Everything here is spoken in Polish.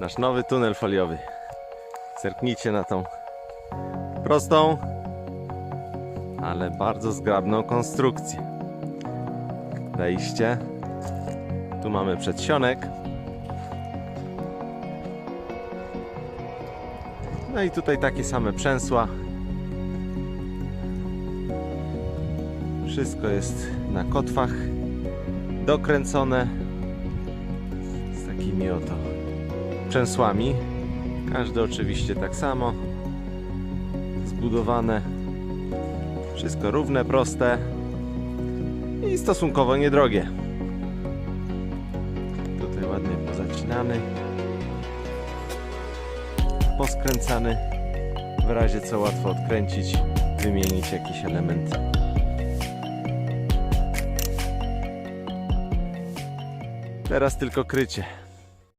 Nasz nowy tunel foliowy. Zerknijcie na tą prostą, ale bardzo zgrabną konstrukcję. Wejście. Tu mamy przedsionek. No i tutaj takie same przęsła. Wszystko jest na kotwach dokręcone z takimi oto przęsłami. Każde oczywiście tak samo zbudowane. Wszystko równe, proste i stosunkowo niedrogie. Tutaj ładnie pozacinany, poskręcany. W razie co łatwo odkręcić, wymienić jakiś element. Teraz tylko krycie.